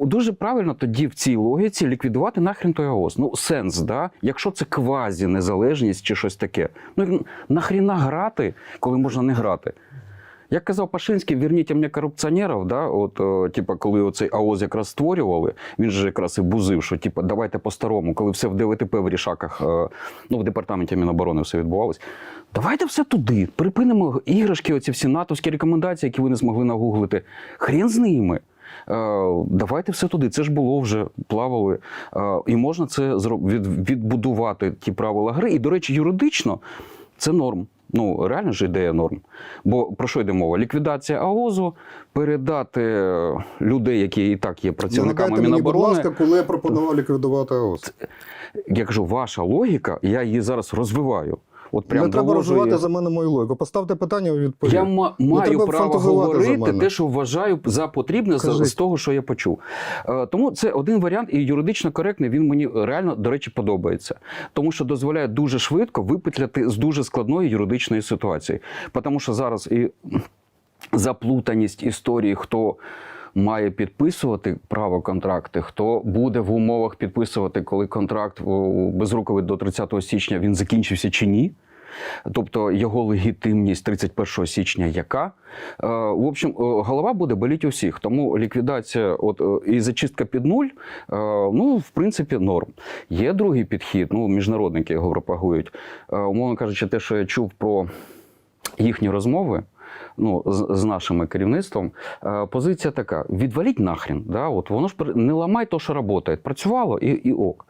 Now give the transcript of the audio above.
Дуже правильно тоді в цій логіці ліквідувати нахрен той АОС. Ну, сенс, да? якщо це квазі незалежність чи щось таке. Ну нахріна грати, коли можна не грати. Як казав Пашинський, верніть мені корупціонерів, да? От, о, типа, коли оцей АОЗ якраз створювали, він же якраз і бузив, що типа, давайте по-старому, коли все в ДВТП в рішаках, е, ну, в департаменті Міноборони все відбувалось. Давайте все туди. Припинимо іграшки, оці всі натовські рекомендації, які ви не змогли нагуглити. Хрен з ними. Е, Давайте все туди. Це ж було вже плавали. Е, І можна це відбудувати ті правила гри. І, до речі, юридично це норм. Ну, реально ж ідея норм. Бо про що йде мова? Ліквідація АОЗу, передати е, людей, які і так є працівниками Нагадайте мені, будь ласка, коли я пропонував ліквідувати АОС. Я кажу, ваша логіка, я її зараз розвиваю. От прям не треба розвивати за мене мою логіку. Поставте питання, відповідь. Я ма- маю право говорити те, що вважаю за потрібне з, Кажіть. з того, що я почув. Е, тому це один варіант, і юридично коректний. Він мені реально, до речі, подобається, тому що дозволяє дуже швидко випетляти з дуже складної юридичної ситуації. Тому що зараз і заплутаність історії, хто. Має підписувати право контракти, хто буде в умовах підписувати, коли контракт о, безруковий до 30 січня він закінчився чи ні. Тобто його легітимність 31 січня яка. Е, В общем, е, голова буде боліти у всіх. Тому ліквідація от, е, і зачистка під нуль, е, ну, в принципі, норм. Є другий підхід, ну, міжнародники його пропагують. Е, Умовно кажучи, те, що я чув про їхні розмови. Ну, з, з нашим керівництвом е, позиція така: відваліть нахрін. Да? От воно ж не ламай то, що працює. Працювало і, і ок.